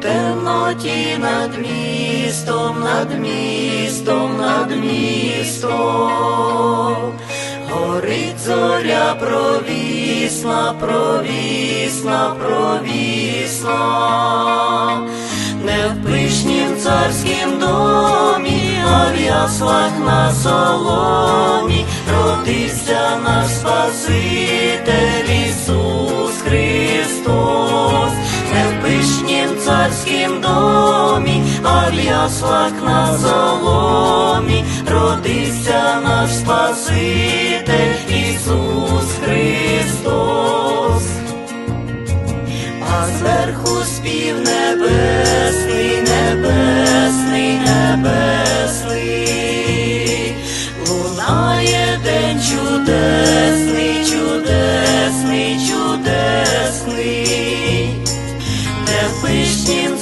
темноті над містом, над містом, над містом. Горить зоря провісла, провісла, провісла. Не в пишнім царськім домі, а в яслах на соломі родився наш Спаситель царськім домі, а в яслах на соломі родився наш Спаситель Ісус Христос. А зверху спів небесний, небесний, небесний, лунає день чудесний, чудесний, чудесний,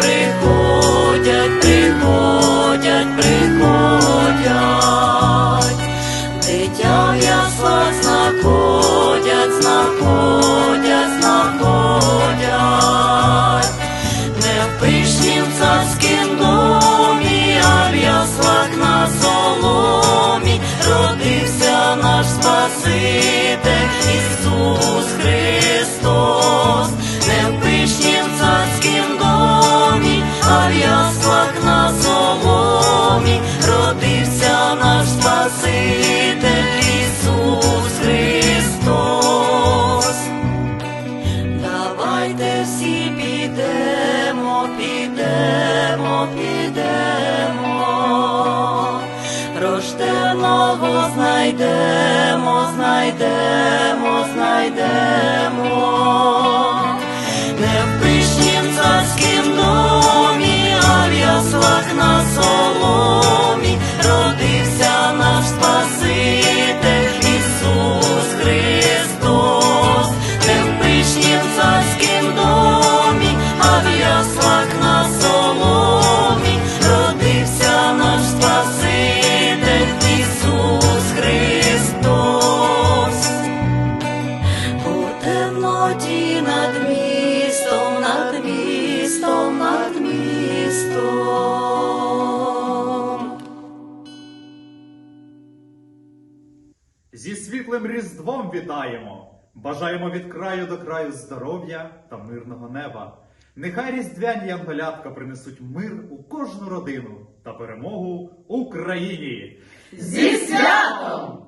приходять, приходять, приходять, підемо, підемо, рожденого знайдемо, знайдемо, знайдемо, не в пишнім царськім Зі світлим Різдвом вітаємо! Бажаємо від краю до краю здоров'я та мирного неба. Нехай різдвяні янголятка принесуть мир у кожну родину та перемогу Україні! Зі святом!